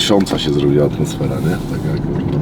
wisząca się zrobiła atmosfera, nie? Taka kurwa.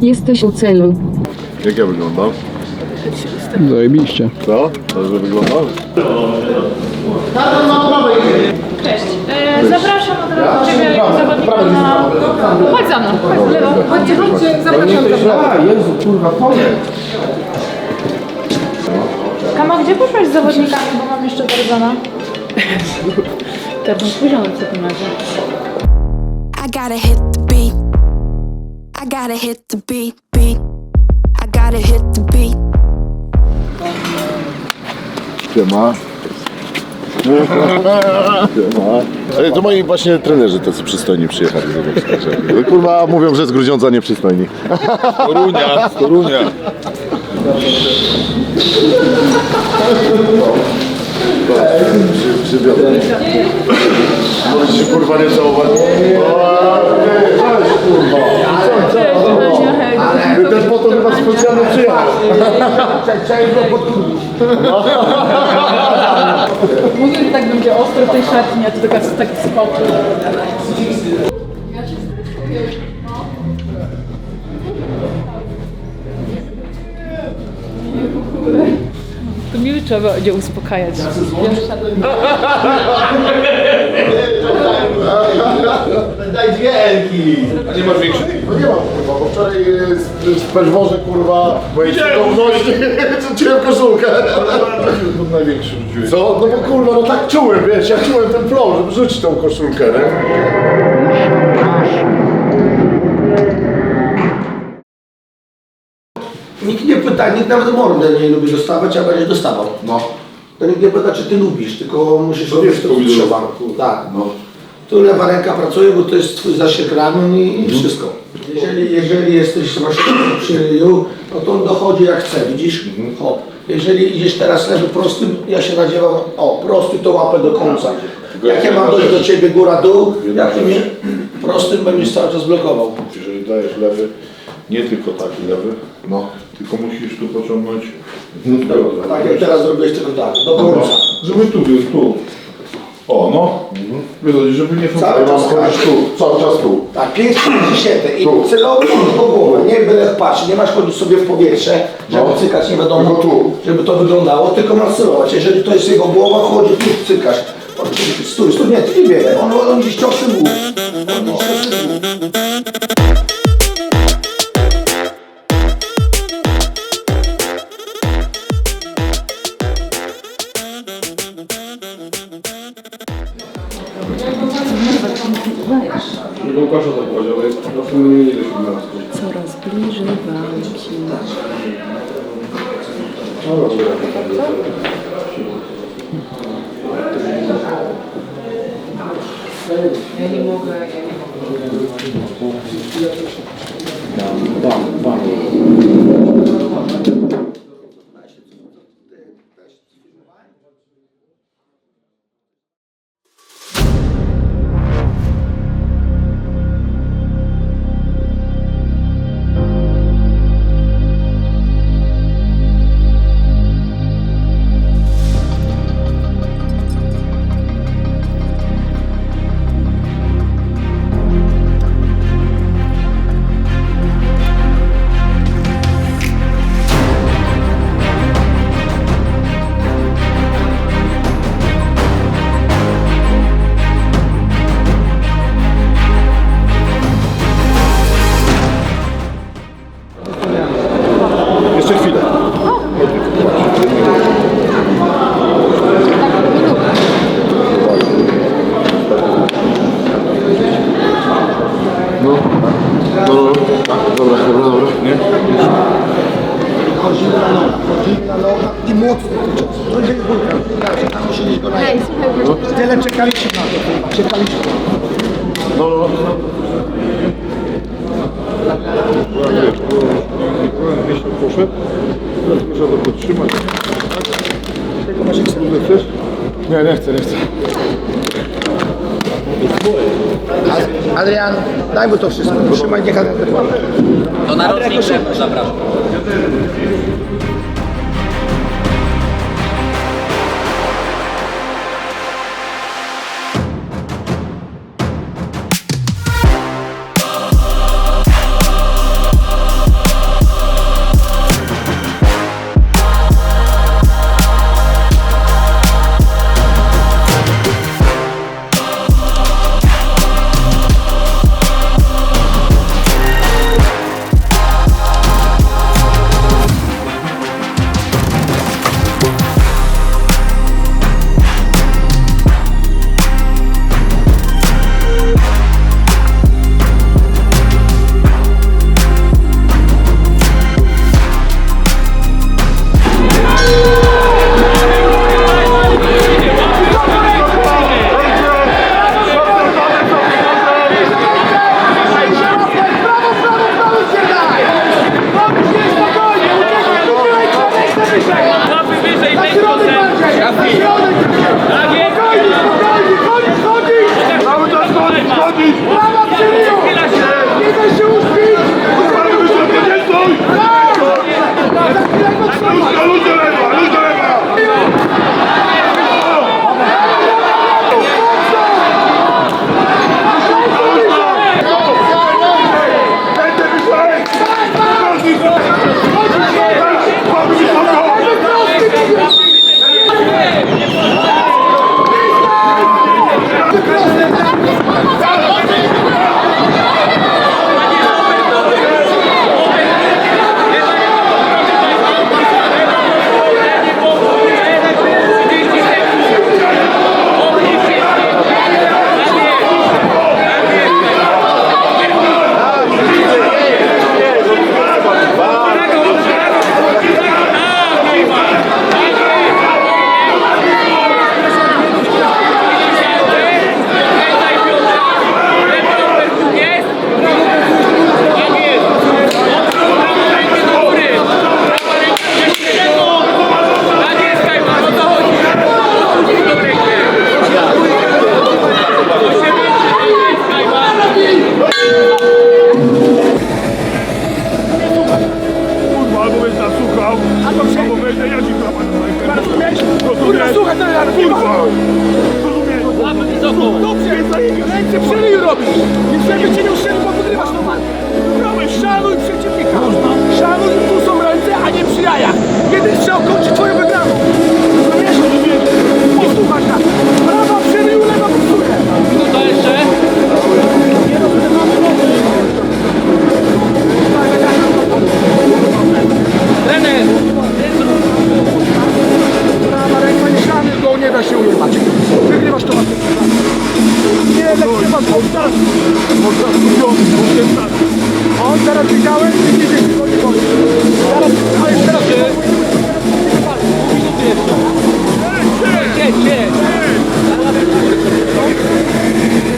Jesteś u celu. Jak ja wyglądam? Zajebiście. Co? Dobrze wyglądam? Cześć. E, zapraszam razu Ciebie jako zawodnika na... Chodź za mną, chodź w lewo. Chodźcie, chodźcie, zapraszam za mną. A, Jezu, kurwa, powiem. Kama, gdzie poszłaś z zawodnikami, bo mam jeszcze Tarzana? Tarzan spóźniony w takim razie. I gotta hit the beat. I gotta hit the beat, beat. I gotta hit the beat. Siema. To moi właśnie trenerzy tacy przystojni przyjechali. Kurwa, mówią, że z Grudziądza nieprzystojni. Torunia, Torunia. Przywiozę. Możesz się kurwa nie całować. O, ty, Cześć kurwa. Cześć, Ania. Ty też po to chyba specjalnie przyjechał. Mówił, że tak będzie ostro w tej szatni, a to taka, taki spokój. To mi trzeba będzie uspokajać. Daj dwie Elki. A nie masz większych? No nie mam kurwa, bo wczoraj e, z- w kurwa mojej świadomości rzuciłem koszulkę. To największy rzuciłeś. Co? No bo kurwa, no tak czułem, wiesz, ja czułem ten flow, żeby rzucić tą koszulkę, nie? Nikt nie pyta, nikt nawet mordę nie lubi dostawać, a będziesz dostawał. No. To nikt nie pyta, czy ty lubisz, tylko musisz To robić to, co trzeba. Tak. No. Tu lewa ręka pracuje, bo to jest twój zasięg ramion i, i wszystko. Jeżeli, jeżeli jesteś właśnie przy ryju, no to on dochodzi jak chce, widzisz? Hop. Jeżeli idziesz teraz lewy prostym, ja się nadziewam, o, prosty to łapę do końca. Jak ja mam dojść do ciebie góra dół, jak ty mnie prostym będziesz cały czas blokował. Jeżeli dajesz lewy, nie tylko taki lewy, no, tylko musisz tu pociągnąć. Tak jak teraz zrobiłeś tylko tak, do końca. Żeby tu był, tu. O, no. Wychodzi, żeby nie Cały czas Chodzisz tu, cały czas tu. Tak, 5 dziesięte i Tu. celowo po głowę, nie byle patrz, nie masz chodzić sobie w powietrze, żeby No. cykać nie wiadomo, Tylko tu. żeby to wyglądało, tylko masz celować. Jeżeli to jest jego głowa, chodzi tu cykasz. Stój, stój, nie, ty nie biegaj, on, on gdzieś ciosem w głów. On gdzieś ciosem w głów. Ja nie mogę, musisz go najechać. Tyle czekaliśmy na to, czekaliśmy. No, no, Byłem gdzieś tam poszedł, teraz muszę to podtrzymać. Tylko masz Kurde, chcesz? nie, nie chcę, nie chcę. Adrian, daj mu to wszystko. Trzymaj, niech Adrian To narocznik zapraszam. Chega, chega.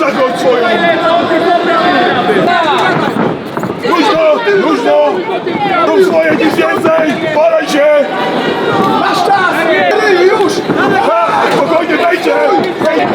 za go twoją! Luźno! Luźno! Rób swoje, nic więcej! Palaj się! Masz czas! Już! Ha! Spokojnie, dajcie! Dajcie!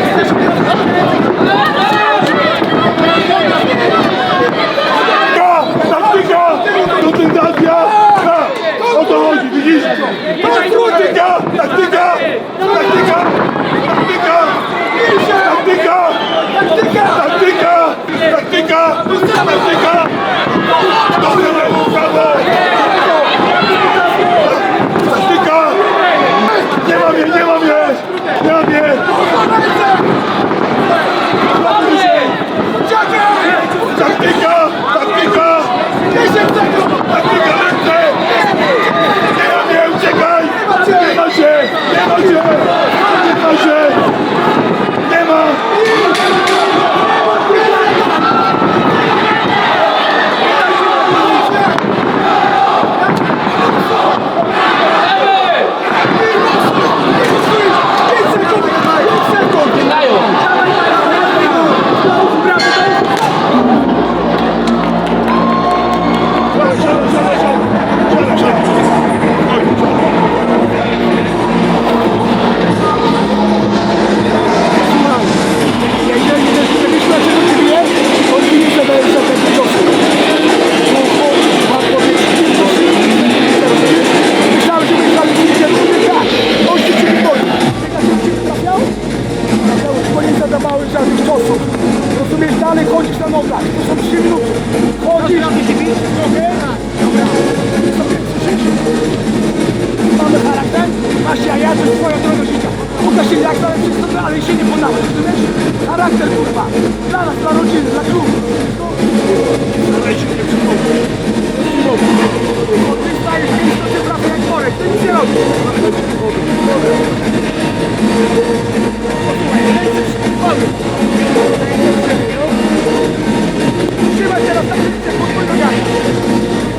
Rozumiesz, dalej chodzisz na nogach. To są 3 minuty. Chodzisz. Trochę. Dobra. Sobie krzyczysz. Mamy charakter. Masz jaja, to jest twoja droga życia. Uda się jak najlepszy sobie, ale się nie ponawia. Rozumiesz? Charakter, kurwa. Dla nas, dla rodziny, dla klub. Ale się nie przypomnę. Ty stajesz, ty stajesz, ty Trzymaj teraz na krytyce pod nogami!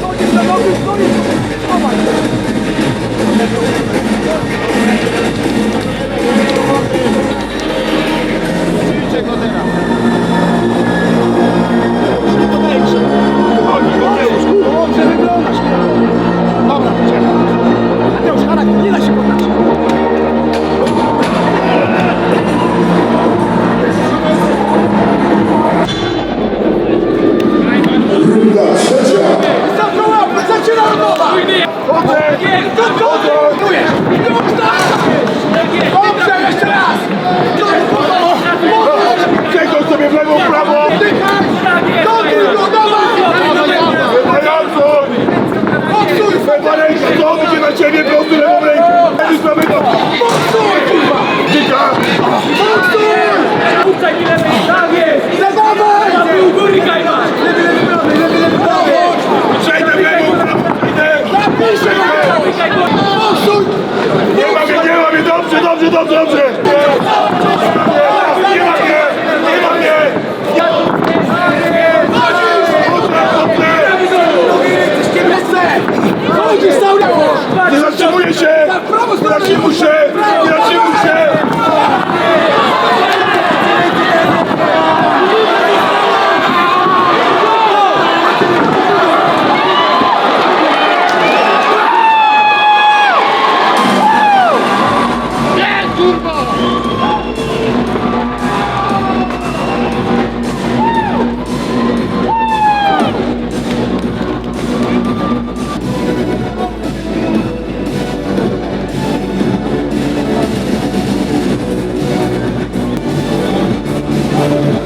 To nie stanowi, to jest... Chowaj! Zatrzymuję się! Nie zatrzymuj się! Nie zatrzymuj się! Panie i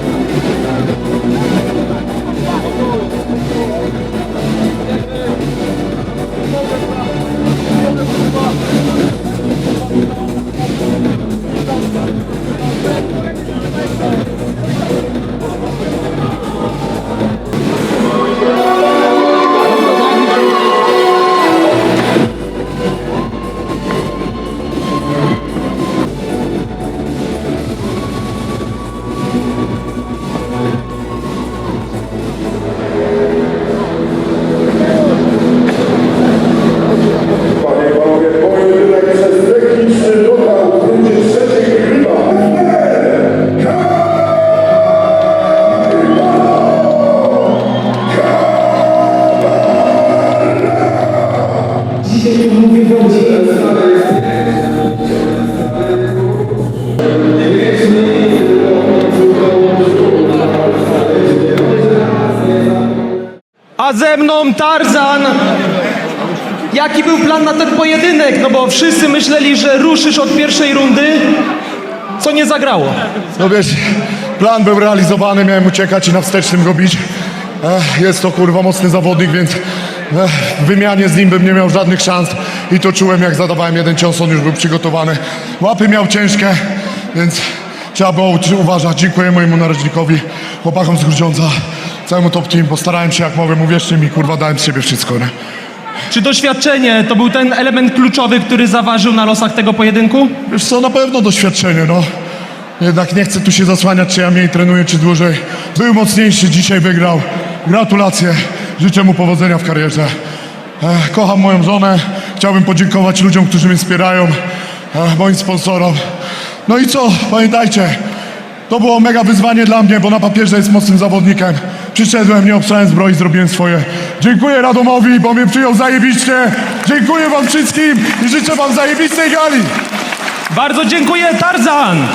pojedynek? No bo wszyscy myśleli, że ruszysz od pierwszej rundy, co nie zagrało. No wiesz, plan był realizowany, miałem uciekać i na wstecznym go bić. Jest to kurwa mocny zawodnik, więc w wymianie z nim bym nie miał żadnych szans i to czułem jak zadawałem jeden cios, on już był przygotowany. Łapy miał ciężkie, więc trzeba było uważać. Dziękuję mojemu narożnikowi, chłopakom z Grudziądza, całemu top team. Postarałem się jak mogłem, uwierzcie mi, kurwa dałem z siebie wszystko. Nie? Czy doświadczenie to był ten element kluczowy, który zaważył na losach tego pojedynku? Wiesz co, na pewno doświadczenie, no. Jednak nie chcę tu się zasłaniać, czy ja mniej trenuję, czy dłużej. Był mocniejszy, dzisiaj wygrał. Gratulacje, życzę mu powodzenia w karierze. E, kocham moją żonę, chciałbym podziękować ludziom, którzy mnie wspierają, e, moim sponsorom. No i co, pamiętajcie, to było mega wyzwanie dla mnie, bo na papierze jest mocnym zawodnikiem. Przyszedłem, nie obstrzałem zbroi, zrobiłem swoje. Dziękuję Radomowi, bo mnie przyjął zajebiście. Dziękuję wam wszystkim i życzę wam zajebistej gali. Bardzo dziękuję, Tarzan!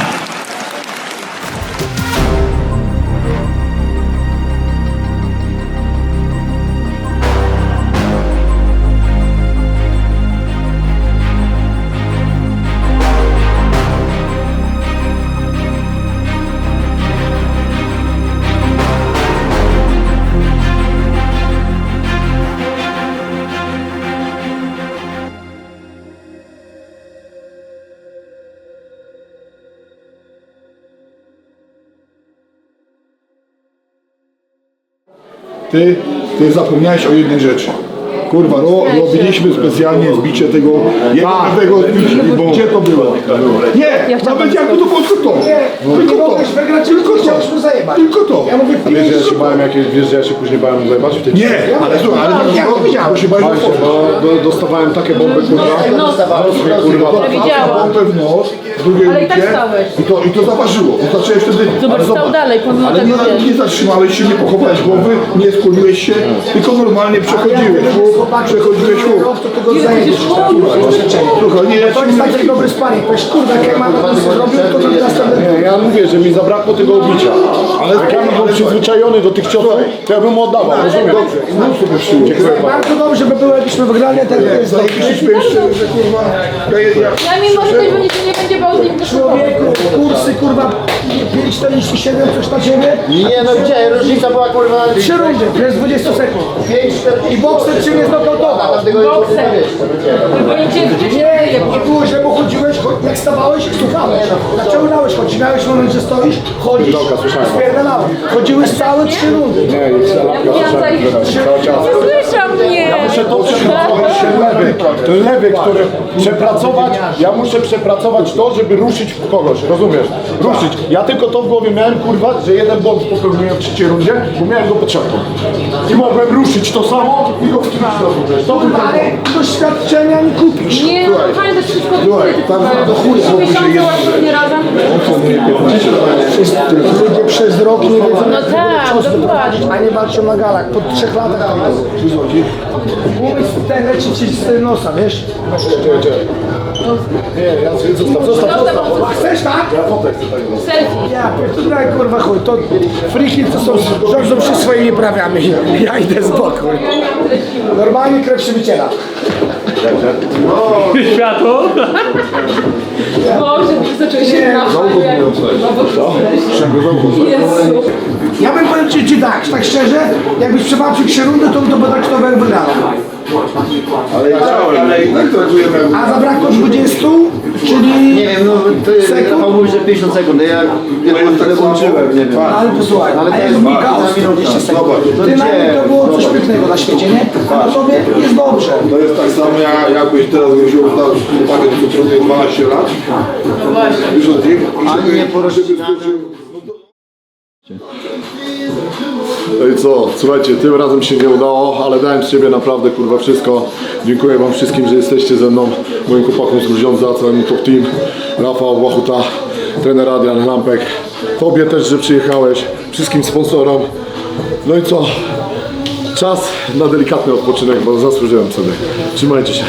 Ty, ty zapomniałeś o jednej rzeczy. Kurwa, ro, robiliśmy specjalnie zbicie tego jednego bo... Gdzie to było? Nie, nawet jakby to było tylko to. Tylko to. Tylko to. Tylko to. Ja mówię, A wiesz, że ja się bałem jakieś, wiesz, że ja się później bałem zajebać w tej Nie, ale słuchaj, ale ja powiedziałem, się bałem Bałem się, bo do, dostawałem takie bomby, kurwa. Mnie, kurwa. Ja widziałam. bombę w nos, w drugiej Ale i tak rucie stałeś. I to, I to zaważyło. To wtedy... Zobacz, ale stał dalej, pomimo Ale tego, nie, wiesz. nie zatrzymałeś się, nie pochowałeś głowy, nie skłoniłeś się, tylko normalnie przechodziłeś. Przechodziłeś łuk. Słuchaj, nie, ci mówię, taki dobry sparring, powiesz, kurde, jak ja mam zrobił, to to następny Nie, ja mówię, że mi zabrakło tego obicia. Ale jak ja bym był przyzwyczajony do tych ciosów, to ja bym mu oddawał, rozumiesz? Dobrze, i mów sobie przyjął. Dziękuję bardzo. Bardzo dobrze by było, jakbyśmy wygrali, a tak jest Zajebiliśmy jeszcze, że kurwa... Ja, ja, Ja mimo, że też będzie się nie będzie bał z nim Człowieku, kursy kurwa 5,47 coś na ciebie? Nie no gdzie, różnica była kurwa... Trzy rundy, przez 20 sekund. I bokser cię nie znokautował. Bokser. Boicie wcześniej. Nie, nie było, że mu chodziłeś, cho- jak stawałeś, słuchałeś. Naciągnąłeś, choć miałeś moment, że stoisz, chodzisz, spierdalałeś. Chodziłeś całe trzy rundy. Nie, jest Ja. Nie słyszał mnie. Muszę to przepracować lewy, który przepracować, ja muszę przepracować to, żeby ruszyć w kogoś, rozumiesz? Ruszyć. Ja tylko to w głowie miałem, kurwa, że jeden błąd popełniłem w trzeciej rundzie, bo miałem go pod siatką. I mogłem ruszyć to samo i go rozumiesz? To ten Ale doświadczenia nie kupisz. Nie, no fajnie, to wszystko tam do chuja. Trzy miesiące łatwo nie razem. Ludzie przez rok nie wiedzą, No tak, dokładnie. a nie walczą na galach. Po trzech latach Umysł ten leci ci z nosa, wiesz? Nie, ja zostaw, zostaw, zostaw. Chcesz tak? Ja fotek chcę tak. Selfie. Ja pierdolę, kurwa chuj, to friki to są, rządzą się swoimi prawami. Ja idę z boku. Normalnie krew się wyciera. Światło? Boże, zaczęły się Jezu. Ja bym powiedział ci, ci tak, tak szczerze, jakbyś przebaczył trzy rundy, to to by tak to by wygrał. ale ja chciałem, ale i tak. A zabrakło 20, czyli... Nie wiem, no to jest, Sekund? Rafał mówi, że 50 sekund, ja nie wiem, tyle włączyłem, nie wiem. Ale posłuchaj, Ale to jak jest wnikał bardzo 20 sekund, Zobacz, ty na gdzie? mnie to było coś pięknego na świecie, nie? A na tobie jest dobrze. To jest tak samo jak jakbyś teraz wziął pakiet cukrowy 12 lat. No właśnie. Już od nich. i żeby- nie porozcinane. No i co, słuchajcie, tym razem się nie udało, ale dałem z siebie naprawdę kurwa wszystko. Dziękuję wam wszystkim, że jesteście ze mną, moim chłopakom z Gruziądza, całemu top team, Rafał, Łachuta, trener Adrian, Lampek, tobie też, że przyjechałeś, wszystkim sponsorom. No i co, czas na delikatny odpoczynek, bo zasłużyłem sobie. Trzymajcie się.